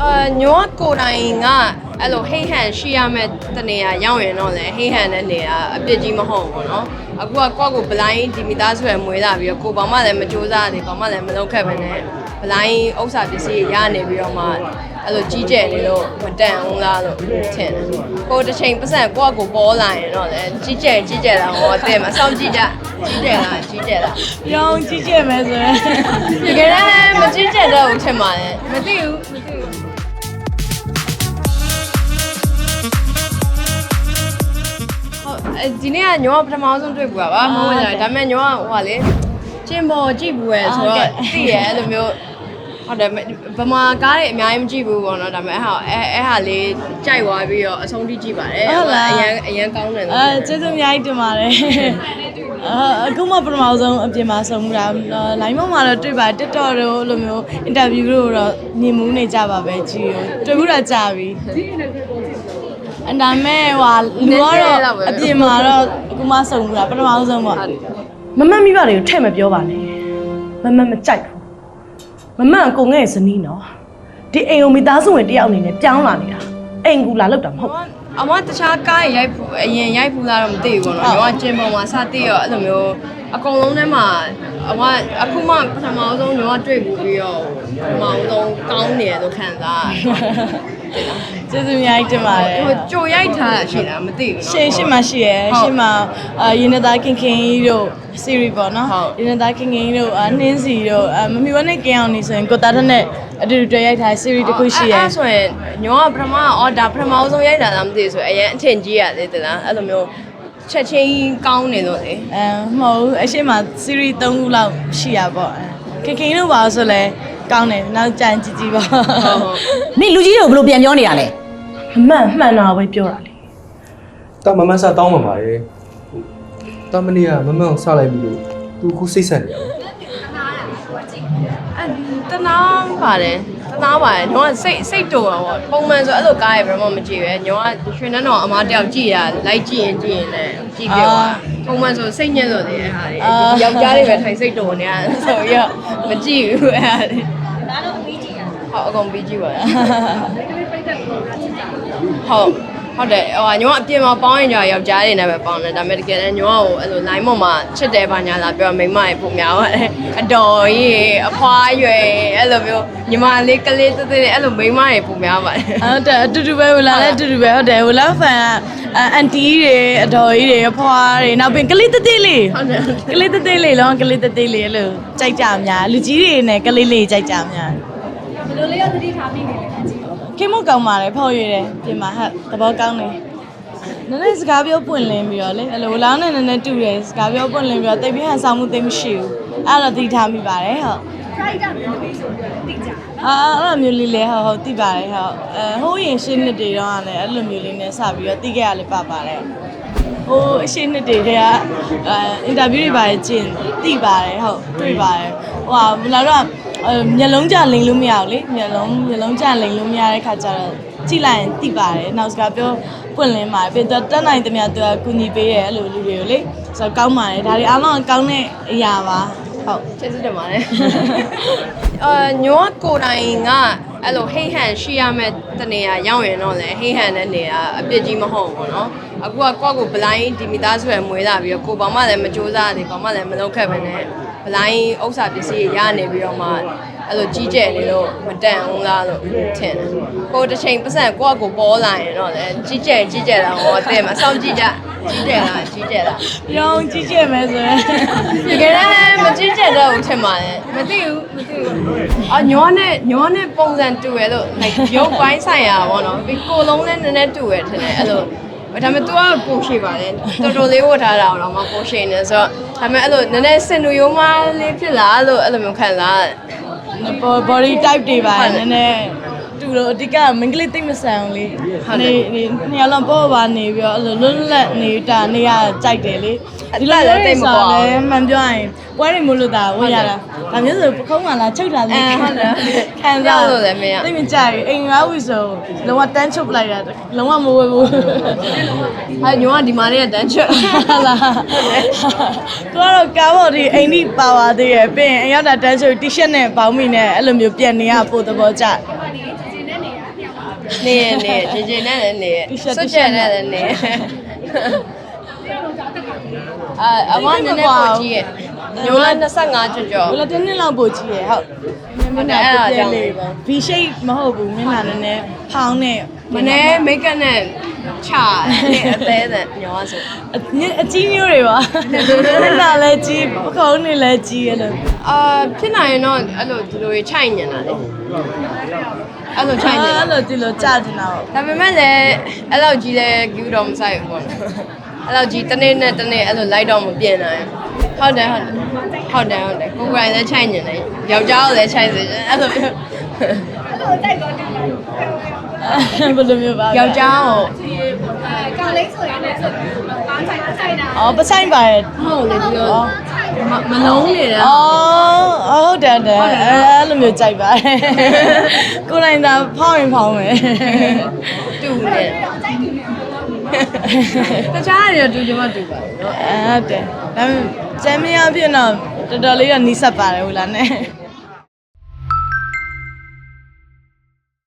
အာညောကိုယ်တိုင်ကအဲ့လိုဟိတ်ဟန်ရှိရမဲ့တနေရာရောက်ရင်တော့လေဟိတ်ဟန်တဲ့နေရာအပြစ်ကြီးမဟုတ်ဘူးเนาะအခုကကိုယ့်ကိုဘလိုင်းဒီမီသားဆွဲမွေးလာပြီးတော့ကိုဘာမှလည်းမကြိုးစားနေဘာမှလည်းမလုပ်ခဲ့ပဲနဲ့ဘလိုင်းဥစ္စာပစ္စည်းရနေပြီးတော့မှအဲ့လိုကြီးကျယ်နေလို့မတန်ဘူးလားလို့ထင်တယ်ကိုတစ်ချိန်ပတ်စံကိုယ့်ကိုပေါ်လာရင်တော့လေကြီးကျယ်ကြီးကျယ်လာဟောတဲ့မှာစောင့်ကြည့်ကြကြီးကျယ်လားကြီးကျယ်လား ပြောင်းကြီးကျယ်မယ်ဆိုရင် တကယ်လည်းမကြီးကျယ်တော့ဘူးထင်ပါတယ်မသိဘူး ဒီနေ့ကညောပထမဆုံးတွေ့ဘူးပါမဟုတ်ဘူးဒါပေမဲ့ညောကဟိုကလေကျင်ပေါ်ကြည့်ဘူးရဲ့ဆိုတော့သိရအဲ့လိုမျိုးဟုတ်တယ်ဗမာကားတွေအများကြီးမကြည့်ဘူးပေါ့နော်ဒါပေမဲ့ဟာအဲအဲဟာလေးကြိုက်သွားပြီးတော့အဆုံးထိကြည့်ပါတယ်အရန်အရန်ကောင်းတယ်လို့အဲကျေးဇူးအများကြီးတင်ပါတယ်အာအခုမှပထမဆုံးအပြင်မှာဆုံးမှုတာလိုင်းမမှာတော့တွေ့ပါ TikTok တို့လိုမျိုး interview တို့တော့မြင်မှုနေကြပါပဲကြည့်ရောတွေ့ဘူးတော့ကြာပြီ အဒါမဲ့ဟွာလူကတော့အပြင်မှာတော့အခုမှဆုံးမှုတာပထမဆုံးပေါ့မမတ်မိဘတွေကိုထဲ့မပြောပါနဲ့မမတ်မကြိုက်ဘူးမမတ်ကကိုငဲ့ရဲ့ဇနီးနော်ဒီအိမ်ုံမိသားစုဝင်တယောက်အနေနဲ့ပြောင်းလာနေတာအိမ်ကူလာလောက်တာမဟုတ်ဘူးအမတခြားကားရိုက်ဖူးအရင်ရိုက်ဖူးလာတော့မသိဘူးပေါ့နော်။ကျွန်တော်ကကျင်းပေါ်မှာစသိရောအဲ့လိုမျိုး အကုန်လုံးထဲမှာအမအခုမှပထမဆုံးကျွန်တော်တွေ့ဘူးပြီးတော့ပထမဆုံးကောင်းနေရလို့ခံစားရတယ်။ကျေးဇူးအများကြီးတင်ပါတယ်ဟိုကြိုရိုက်ထားတာရှိတာမသိဘူးရှေ့ရှေ့မှာရှိရယ်ရှေ့မှာအာရင်းနေသားခင်ခင်ကြီးတို့ series ပေါ့နော်ဟုတ်ရင်းနေသားခင်ခင်ကြီးတို့အာနှင်းစီတို့အာမမီဝနဲ့ကင်းအောင်နေဆိုရင်ကိုတာထက်နဲ့အတူတူတွေ့ရိုက်ထားတဲ့ series တစ်ခုရှိရယ်အဲ့ဆိုရင်ညောကပထမအော်ဒါပထမဆုံးရိုက်တာလားမသိဘူးဆိုအရင်အထင်ကြီးရသေးတယ်လားအဲ့လိုမျိုး ချက်ချင်းကောင်းနေလို့လေအဲမဟုတ်ဘူးအရှိမ series 3ခုလောက်ရှိရပေါ့အဲခင်ခင်တို့ပါဆိုလဲကောင်းတယ်နောက်ကြံကြည့်ကြည့်ပါဟုတ်ဟုတ်နင်လူကြီးတွေကိုဘယ်လိုပြန်ပြောနေရလဲအမှန်မှန်တာပဲပြောတာလေတာမမဆာတောင်းမှာပါတယ်တာမနီကမမအောင်စလိုက်ပြီလို့သူခုစိတ်ဆက်နေရပါအဲ့တနာပါတယ် တနာပါတယ်ညောကစိတ်စိတ်တူတာပေါ့ပုံမှန်ဆိုအဲ့လိုကားရဘယ်မှမကြည့်ပဲညောကရွှေနှန်းတော်အမားတယောက်ကြည့်ရလိုက်ကြည့်ရင်ကြည့်ရင်လည်းကြည့်ပြောတာပုံမှန်ဆိုစိတ်ညစ်လို့တယ်အဲ့ဟာတွေယောက်ျားတွေပဲထိုင်စိတ်တူနေရဆိုရမကြည့်ဘူးအဲ့ဟာတွေဒါတော့အပြီးကြည့်ရဟုတ်အကုန်ပြီးကြည့်ပါဟုတ် ဟုတ်တယ်ဟိုညောအပြင်မှာပေါင်းရင်ကြာယောက်ျားတွေနဲ့ပဲပေါင်းတယ်ဒါပေမဲ့တကယ်လည်းညောကအဲ့လို line ပေါ်မှာချစ်တယ်ပါညာလာပြောမိန်းမတွေပုံများပါတယ်အတော်ကြီးအဖွားရွယ်အဲ့လိုမျိုးညီမလေးကလေးသေးသေးအဲ့လိုမိန်းမတွေပုံများပါတယ်ဟုတ်တယ်အတူတူပဲဟိုလာလည်းအတူတူပဲဟုတ်တယ်ဟိုလာဖန်ကအန်တီတွေအတော်ကြီးတွေအဖွားတွေနောက်ပြီးကလေးတသေးလေးဟုတ်တယ်ကလေးတသေးလေးလောကလေးတသေးလေးအဲ့လိုကြိုက်ကြအများလူကြီးတွေနဲ့ကလေးလေးကြိုက်ကြအများဘယ်လိုလေးရသတိထားပြီးနေလဲ ခင်မကောင်းပါလေဖောက်ရွေတယ်ပြင်မှာဟတ်သဘောကောင်းတယ်နည်းနည်းစကားပြောပွင့်လင်းပြီးတော့လေအဲ့လိုလောင်းနဲ့နည်းနည်းတူတယ်စကားပြောပွင့်လင်းပြီးတော့တိတ်ပြီးဟန်ဆောင်မှုသိပ်မရှိဘူးအဲ့တော့သတိထားမိပါတယ်ဟုတ်အာအဲ့လိုမျိုးလေးလဲဟုတ်ဟုတ်သိပါတယ်ဟုတ်အဲဟိုးရင်ရှင်းနှစ်တွေတော့ကလည်းအဲ့လိုမျိုးလေးနဲ့စပြီးတော့သိခဲ့ရလေပါပါတယ်ဟိုးအရှင်းနှစ်တွေတည်းကအအင်တာဗျူးတွေပါတယ်ကျင်သိပါတယ်ဟုတ်တွေ့ပါတယ်ဟိုဟာဘလာတော့အဲ မျက်လုံးကြလိမ်လို့မရဘူးလေမျက်လုံးမျက်လုံးကြလိမ်လို့မရတဲ့ခါကျတော့ကြည့်လိုက်ရင်သိပါတယ်နောက်စကားပြောပွင့်လင်းပါတယ်ပြီးတော့တက်နိုင်သမျှသူကကူညီပေးရဲ့အဲ့လိုလူတွေကိုလေဆိုတော့ကောင်းပါတယ်ဒါတွေအားလုံးကကောင်းတဲ့အရာပါဟုတ်ကျေးဇူးတင်ပါတယ်အာညောကိုယ်တိုင်က အဲ့လိုဟိတ်ဟန်ရှိရမဲ့တနေရာရောက်ရင်တော့လေဟိတ်ဟန်တဲ့နေရာအပြစ်ကြီးမဟုတ်ဘူးနော်အခုကကိုယ့်ကိုဘလိုင်းဒီမိသားစုရဲ့မွေးလာပြီးတော့ကိုဘာမှလည်းမစူးစမ်းသေးဘာမှလည်းမလုပ်ခဲ့ပဲနဲ့ဘလိုင်းဥစ္စာပစ္စည်းရနေပြီးတော့မှ အဲ့လိုကြီးကျယ်နေလို့မတန်ဘူးလားလို့ထင်တယ်ကိုတစ်ချိန်ပတ်စံကိုယ့်ကိုပေါ်လာရင်တော့လေကြီးကျယ်ကြီးကျယ်လာဟောတဲ့မှာစောင့်ကြည့်ကြကြီးကျယ်လားကြီးကျယ်လားပြောင်းကြီးကျယ်မယ်ဆိုရင်တကယ်လည်းမကြည့်ကြတော့ဘူးထင်ပါတယ်မသိဘူးမသိဘူးအော်ညောနဲ့ညောနဲ့ပုံစံတူရလို့ like ရုပ်ပိုင်းဆိုင်ရာပေါ့နော်ပြီးကိုယ်လုံးလည်းနည်းနည်းတူရထင်တယ်အဲ့လိုဒါပေမဲ့ तू ကပိုရှိပါတယ်တော်တော်လေးဝတ်ထားတာတော့မှပိုရှိနေဆိုတော့ဒါပေမဲ့အဲ့လိုနည်းနည်းစင်တူရိုးမလေးဖြစ်လာလို့အဲ့လိုမျိုးခံစားရတယ် body type တွေပါနည်းနည်းတူတော့အဓိကမင်္ဂလိသိမ့်မဆန်ဘူးလေနေနေနေရာလုံးပေါ်ပါနေပြီးတော့အဲ့လိုလွတ်လပ်နေတာနေရကြိုက်တယ်လေလည်းမှန်ပြောရင်ပွဲတွေမလို့တာဝတ်ရတာဒါမျိုးဆိုပခုံးကလာချုပ်တာလေခံစားသိမကြိုက်အိမ်ရွားဝီဆိုလုံးဝတန်းချုပ်လိုက်တာလုံးဝမဝဲဘူးဟာညောကဒီမှာလေးကတန်းချက်ဟာလားသူကတော့ကားဘော်ဒီအိမ်ဒီပါဝါသေးရယ်ပြီးရင်အရောက်တာတန်းချုပ်တီရှပ်နဲ့ပေါင်းမိနဲ့အဲ့လိုမျိုးပြန်နေရပို့သဘောကျနေရနေရဂျင်ဂျင်နဲ့လည်းနေရစွတ်ချက်နဲ့လည်းနေရ အာအမနည်းနည်းပိုကြီးရဲ့ညိုလာ25ကျော်ကျော်ဘယ်လိုတစ်နှစ်လောက်ပို့ကြည့်ရဟုတ်မျက်နှာပြည့်ပြည့်လေးပေါ့ V shape မဟုတ်ဘူးမျက်နှာနည်းနည်းဖောင်းနဲ့မနေ့မိတ်ကပ်နဲ့ချနဲ့အသေးနဲ့ညောဆိုအညအကြီးမျိုးတွေပါမျက်နှာလည်းကြီးပခုံးတွေလည်းကြီးရလို့အာဖြစ်နိုင်ရင်တော့အဲ့လိုဒီလိုခြိုက်ညင်တာလေအဲ့လိုခြိုက်ညင်တာအဲ့လိုဒီလိုကြာတင်တာပေါ့ဒါပေမဲ့လည်းအဲ့လောက်ကြီးလဲကျူးတော့မဆိုင်ဘူးပေါ့နော် အဲ့လောက်ကြီးတစ်နေ့နဲ့တစ်နေ့အဲ့လိုလိုက်တော့မပြင်းနိုင်ဟုတ်တယ်ဟုတ်တယ်ဟုတ်တယ်ဟုတ်တယ်ကိုယ်ကိုယ်တိုင်လည်းခြိုက်ညင်တယ်ယောက်ျားကိုလည်းခြိုက်စေချင်အဲ့လိုမျိုးဘယ်လိုမျိုးပါယောက်ျားကိုအော်ပဆိုင်ပါရဲ့ဟုတ်လေပြီးတော့မမလုံးနေတာအော်ဟုတ်တယ်တယ်အဲ့လိုမျိုးကြိုက်ပါတယ်ကိုယ်တိုင်သာဖောင်းရင်ဖောင်းမယ်တူနေ တခြားတွေတူကြမတူပါဘူးเนาะ အဲ့ဟုတ်တယ်ဒါပေမဲ့ကျမ်းမရဖြစ်တော့တော်တော်လေးတော့နီးစပ်ပါတယ်ဟုတ်လားနဲ့